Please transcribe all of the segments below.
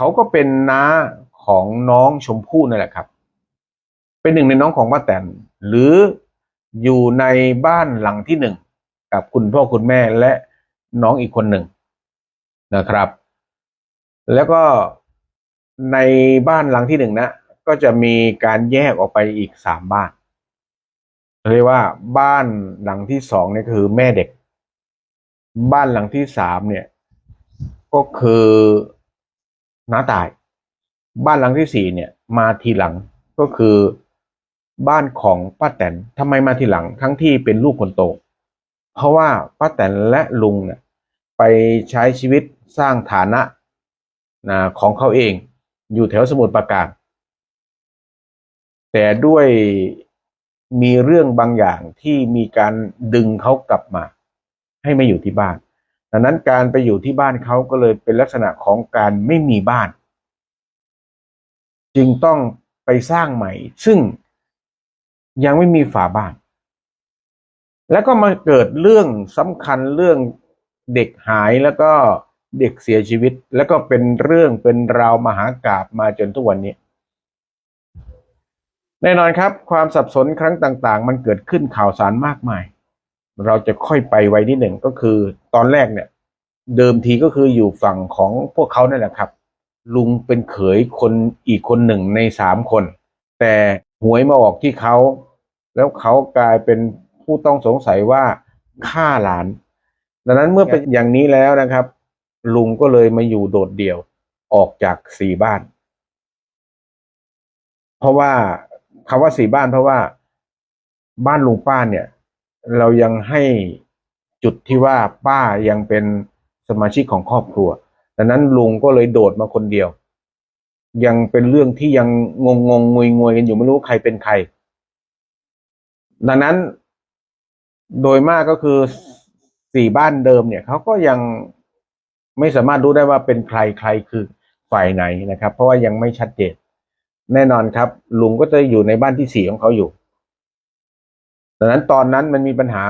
เขาก็เป็นน้าของน้องชมพู่นั่นแหละครับ เป็นหนึ่งในน้องของป้าแตนหรืออยู่ในบ้านหลังที่หนึ่งกับคุณพ่อคุณแม่และน้องอีกคนหนึ่งนะครับ แล้วก็ในบ้านหลังที่หนึ่งนะ ก็จะมีการแยกออกไปอีกสามบ้านเรียกว่าบ้านหลังที่สองเนี่ยคือแม่เด็ก บ้านหลังที่สามเนี่ย ก็คือ น้าตาย บ้านหลังที่สี่เนี่ย มาทีหลังก็คือบ้านของป้าแตนทำไมมาทีหลังทั้งที่เป็นลูกคนโต เพราะว่าป้าแตนและลุงเนี่ยไปใช้ชีวิตสร้างฐานะนะของเขาเองอยู่แถวสมุทรปราการ แต่ด้วยมีเรื่องบางอย่างที่มีการดึงเขากลับมา ให้มาอยู่ที่บ้าน ดังนั้นการไปอยู่ที่บ้านเขาก็เลยเป็นลักษณะของการไม่มีบ้าน จึงต้องไปสร้างใหม่ ซึ่งยังไม่มีฝาบ้าน แล้วก็มาเกิดเรื่องสำคัญเรื่องเด็กหายแล้วก็เด็กเสียชีวิต แล้วก็เป็นเรื่องเป็นราวมหากาบมาจนทุกวันนี้ แน่นอนครับ ความสับสนครั้งต่าง ๆ มันเกิดขึ้นข่าวสารมากมาย เราจะค่อยไปไว้นิดหนึ่งก็คือ ตอนแรกเนี่ย เดิมทีก็คืออยู่ฝั่งของพวกเขานั่นแหละครับ ลุงเป็นเขยคนอีกคนหนึ่งในสามคน แต่หวยมาออกที่เขา แล้วเขากลายเป็นผู้ต้องสงสัยว่าฆ่าหลาน ดังนั้นเมื่อเป็นอย่างนี้แล้วนะครับ ลุงก็เลยมาอยู่โดดเดี่ยวออกจากสี่บ้าน เพราะว่าคำว่าสี่บ้านเพราะว่าบ้านลุงป้าเนี่ย เรายังให้จุดที่ว่าป้ายังเป็นสมาชิกของครอบครัวดังนั้นลุงก็เลยโดดมาคนเดียว ยังเป็นเรื่องที่ยังงงงงงวยงวยกันอยู่ไม่รู้ใครเป็นใคร ดังนั้นโดยมากก็คือสี่บ้านเดิมเนี่ยเขาก็ยังไม่สามารถรู้ได้ว่าเป็นใครใครคือฝ่ายไหนนะครับ เพราะว่ายังไม่ชัดเจนแน่นอนครับ ลุงก็จะอยู่ในบ้านที่สี่ของเขาอยู่ ดังนั้นตอนนั้นมันมีปัญหา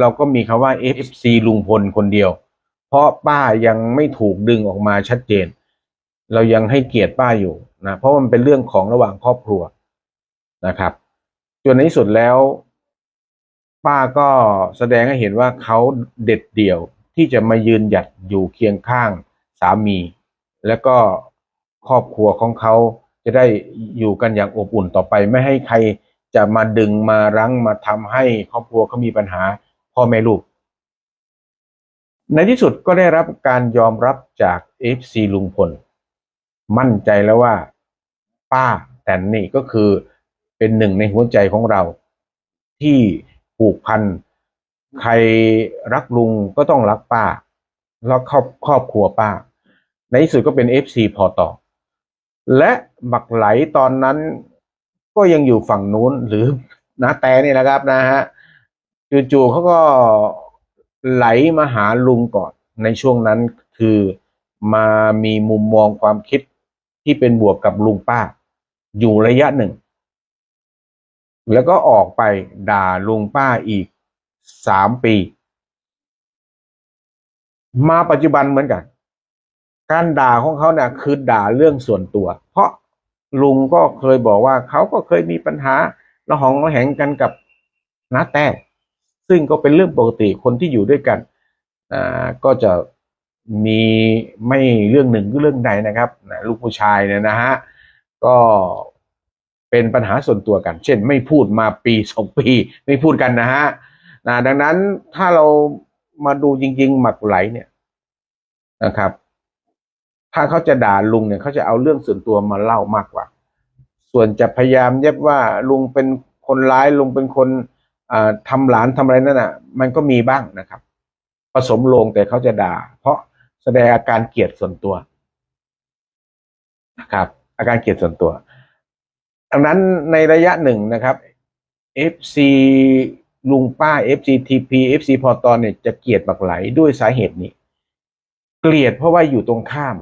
เราก็มีคาว่า FC ลุงพลคนเดียว เพราะป้ายังไม่ถูกดึงออกมาชัดเจน เรายังให้เกียรติป้าอยู่นะเพราะมันเป็นเรื่องของระหว่างครอบครัวนะครับจนในที่สุดแล้ว ป้าก็แสดงให้เห็นว่าเขาเด็ดเดี่ยวที่จะมายืนหยัดอยู่เคียงข้างสามี แล้วก็ครอบครัวของเขาจะได้อยู่กันอย่างอบอุ่นต่อไปไม่ให้ใคร จะมาดึงมารั้งมาทำให้ครอบครัวเขามีปัญหาพ่อแม่ลูก ในที่สุดก็ได้รับการยอมรับจาก FC ลุงพล มั่นใจแล้วว่า ป้าแตนนี่ก็คือเป็นหนึ่งในหัวใจของเรา ที่ผูกพันใครรักลุงก็ต้องรักป้ารักครอบครอบครัวป้า ในที่สุดก็เป็น FC พอต่อ และบักไหลตอนนั้น ก็ยังอยู่ฝั่งนู้นหรือนาแตนี่แหละครับนะฮะจู่ๆเขาก็ไหลมาหาลุงก่อนในช่วงนั้นคือมามีมุมมองความคิดที่เป็นบวกกับลุงป้า อยู่ระยะหนึ่ง แล้วก็ออกไปด่าลุงป้าอีกสามปี มาปัจจุบันเหมือนกัน การด่าของเขาเนี่ยคือด่าเรื่องส่วนตัว เพราะ ลุงก็เคยบอกว่าเขาก็เคยมีปัญหาระหองระแหงกันกับน้าแต่ซึ่งก็เป็นเรื่องปกติคนที่อยู่ด้วยกันอ่าก็จะมีไม่เรื่องหนึ่งก็เรื่องใดนะครับนะลูกผู้ชายเนี่ยนะฮะก็เป็นปัญหาส่วนตัวกัน เช่น ไม่พูดมาปีสองปีไม่พูดกันนะฮะนะดังนั้นถ้าเรามาดูจริง ๆ หมักไหลเนี่ยนะครับ ถ้าเขาจะด่าลุงเนี่ยเขาจะเอาเรื่องส่วนตัวมาเล่ามากกว่า ส่วนจะพยายามเย็บว่าลุงเป็นคนร้ายลุงเป็นคนอ่าทำหลานทำอะไรนั่นน่ะ มันก็มีบ้างนะครับ ผสมลงแต่เขาจะด่า เพราะแสดงอาการเกลียดส่วนตัวนะครับ อาการเกลียดส่วนตัว ดังนั้นในระยะหนึ่งนะครับ FC ลุงป้า FC TP FC พอตอนเนี่ยจะเกลียดบักไหลด้วยสาเหตุนี้ เกลียดเพราะว่าอยู่ตรงข้าม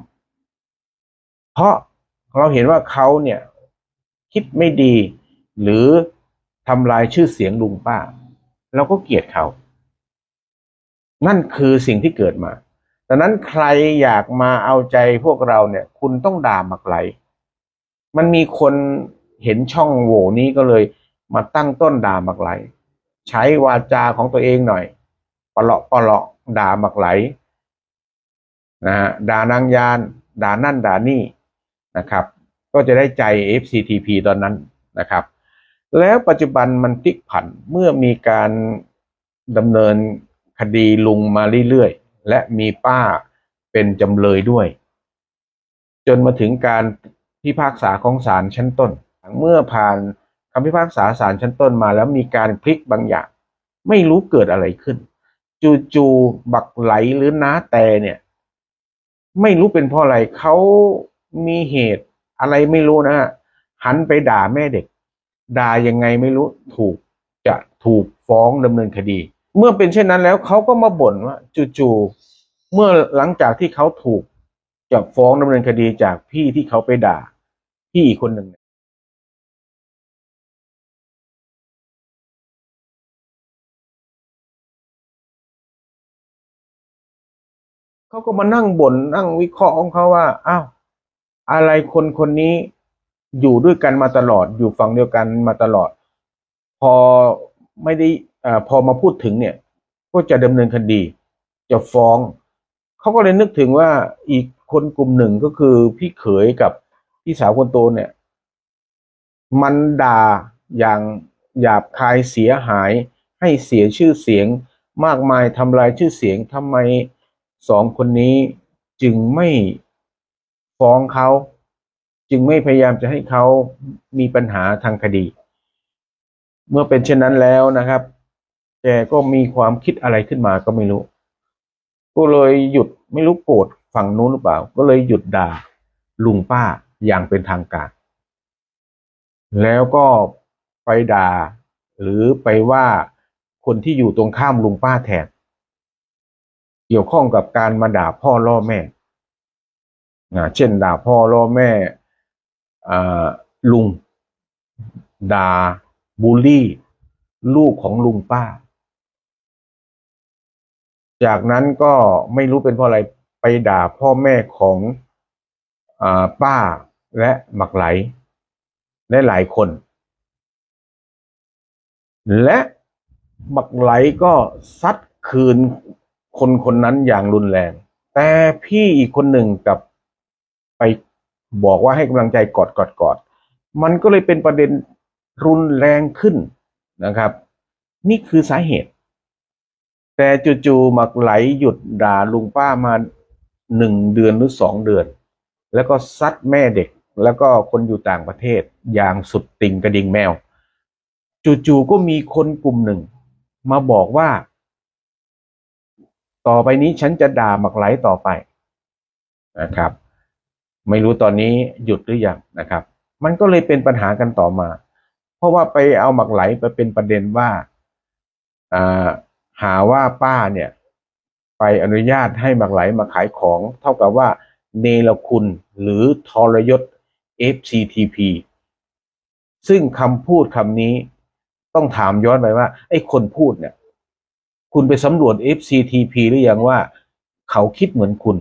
เพราะเราเห็นว่าเขาเนี่ยคิดไม่ดี หรือทำลายชื่อเสียงลุงป้า เราก็เกลียดเขา นั่นคือสิ่งที่เกิดมาดังนั้นใครอยากมาเอาใจพวกเราเนี่ย คุณต้องด่ามักไหล มันมีคนเห็นช่องโหว่นี้ก็เลย มาตั้งต้นด่ามักไหล ใช้วาจาของตัวเองหน่อยปะเลาะปะเลาะด่ามักไหลนะฮะด่านางยาน ด่านั่นด่านี่ นะครับ ก็จะได้ใจ FCTP ตอนนั้นนะครับ แล้วปัจจุบันมันพลิกผันเมื่อมีการดำเนินคดีลุงมาเรื่อยๆ และมีป้าเป็นจำเลยด้วย จนมาถึงการพิพากษาของศาลชั้นต้น เมื่อผ่านคำพิพากษาศาลชั้นต้นมาแล้วมีการพลิกบางอย่าง ไม่รู้เกิดอะไรขึ้น จู่ๆบักไหลหรือน้าแต่เนี่ย ไม่รู้เป็นเพราะอะไรเขา มีเหตุอะไรไม่รู้นะฮะหันไปด่าแม่เด็ก ด่ายังไงไม่รู้ถูกจะถูกฟ้องดำเนินคดี เมื่อเป็นเช่นนั้นแล้วเขาก็มาบ่นว่าจู่ๆเมื่อหลังจากที่เขาถูกจะฟ้องดำเนินคดีจากพี่ที่เขาไปด่า พี่อีกคนหนึ่งเขาก็มานั่งบ่นนั่งวิเคราะห์ของเขาว่า อ้าว อะไรคนคนนี้อยู่ด้วยกันมาตลอด อยู่ฝั่งเดียวกันมาตลอด พอไม่ได้อาพอมาพูดถึงเนี่ย ก็จะดำเนินคดี จะฟ้อง เขาก็เลยนึกถึงว่าอีกคนกลุ่มหนึ่งก็คือพี่เขยกับพี่สาวคนโตเนี่ย มันด่าอย่างหยาบคายเสียหาย ให้เสียชื่อเสียงมากมายทำลายชื่อเสียงทำไมสองคนนี้จึงไม่ ฟ้องเขา จึงไม่พยายามจะให้เขามีปัญหาทางคดี เมื่อเป็นเช่นนั้นแล้วนะครับแกก็มีความคิดอะไรขึ้นมาก็ไม่รู้ ก็เลยหยุดไม่รู้โกรธฝั่งนู้นหรือเปล่า ก็เลยหยุดด่าลุงป้าอย่างเป็นทางการ แล้วก็ไปด่า หรือไปว่าคนที่อยู่ตรงข้ามลุงป้าแทน เกี่ยวข้องกับการมาด่าพ่อล่อแม่ นะเช่นด่าพ่อล่อแม่ลุงด่าบูลลี่ ลูกของลุงป้า จากนั้นก็ไม่รู้เป็นเพราะอะไรไปด่าพ่อแม่ของอป้าและหมักไหล และหลายคน และหมักไหลก็ซัดคืนคนคนนั้นอย่างรุนแรง แต่พี่อีกคนหนึ่งกับ ไปบอกว่าให้กำลังใจกอดกอดกอดมันก็เลยเป็นประเด็นรุนแรงขึ้นนะครับ นี่คือสาเหตุ แต่จู่ๆหมักไหลหยุดด่าลุงป้ามาหนึ่งเดือนหรือสองเดือน แล้วก็ซัดแม่เด็กแล้วก็คนอยู่ต่างประเทศอย่างสุดติ่งกระดิ่งแมว จู่ๆก็มีคนกลุ่มหนึ่ง มาบอกว่า ต่อไปนี้ฉันจะด่าหมักไหลต่อไปนะครับ ไม่รู้ตอนนี้หยุดหรือยังนะครับ มันก็เลยเป็นปัญหากันต่อมา เพราะว่าไปเอาหมักไหลไปเป็นประเด็นว่าอ่าหาว่าป้าเนี่ย ไปอนุญาตให้หมักไหลมาขายของ เท่ากับว่าเนรคุณหรือทรยศ FCTP ซึ่งคำพูดคำนี้ต้องถามย้อนไปว่า ไอ้คนพูดเนี่ย คุณไปสำรวจ FCTP หรือยังว่า เขาคิดเหมือนคุณ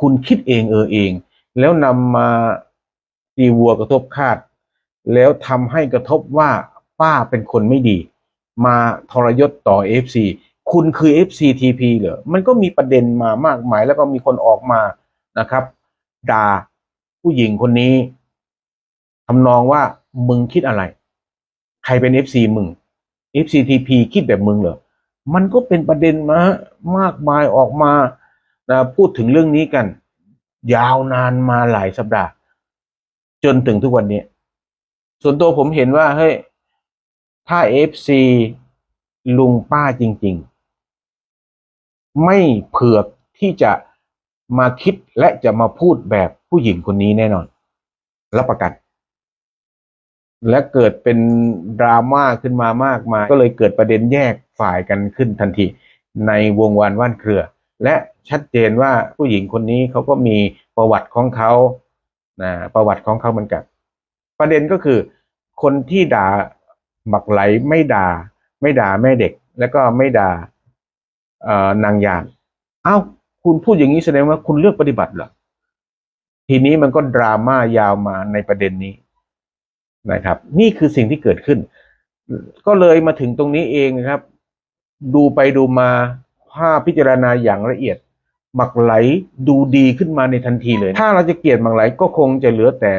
คุณคิดเองเออเอง แล้วนำมาตีวัวกระทบคาด แล้วทำให้กระทบว่าป้าเป็นคนไม่ดี มาทรยศต่อ FC คุณคือ FCTP เหรอ มันก็มีประเด็นมามากมาย แล้วก็มีคนออกมานะครับด่าผู้หญิงคนนี้ทำนองว่ามึงคิดอะไร ใครเป็น FC มึง FCTP คิดแบบมึงเหรอ มันก็เป็นประเด็นมามากมายออกมานะพูดถึงเรื่องนี้กัน ยาวนานมาหลายสัปดาห์ จนถึงทุกวันนี้ ส่วนตัวผมเห็นว่าเฮ้ยถ้า FC ลุงป้าจริง ๆ ไม่เผือกที่จะมาคิดและจะมาพูดแบบผู้หญิงคนนี้แน่นอน รับประกัน และเกิดเป็นดราม่าขึ้นมามากมาย ก็เลยเกิดประเด็นแยกฝ่ายกันขึ้นทันที ในวงวานว่านเครือ และ ชัดเจนว่าผู้หญิงคนนี้เขาก็มีประวัติของเขานะประวัติของเขาเหมือนกัน ประเด็นก็คือ คนที่ด่าหมักไหลไม่ด่า ไม่ด่าแม่เด็ก แล้วก็ไม่ด่าเอ่อนางยานเอ้า คุณพูดอย่างนี้แสดงว่าคุณเลือกปฏิบัติเหรอทีนี้มันก็ดราม่ายาวมาในประเด็นนี้นะครับ นี่คือสิ่งที่เกิดขึ้น ก็เลยมาถึงตรงนี้เองนะครับ ดูไปดูมาภาพพิจารณาอย่างละเอียด หมักไหลดูดีขึ้นมาในทันทีเลย ถ้าเราจะเกลียดหมักไหลก็คงจะเหลือแต่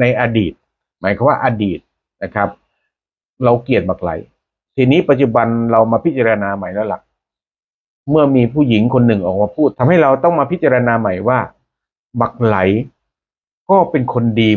ในอดีต หมายความว่าอดีตนะครับ เราเกลียดหมักไหล ทีนี้ปัจจุบันเรามาพิจารณาใหม่แล้วล่ะเมื่อมีผู้หญิงคนหนึ่งออกมาพูดทำให้เราต้องมาพิจารณาใหม่ว่าหมักไหลก็เป็นคนดี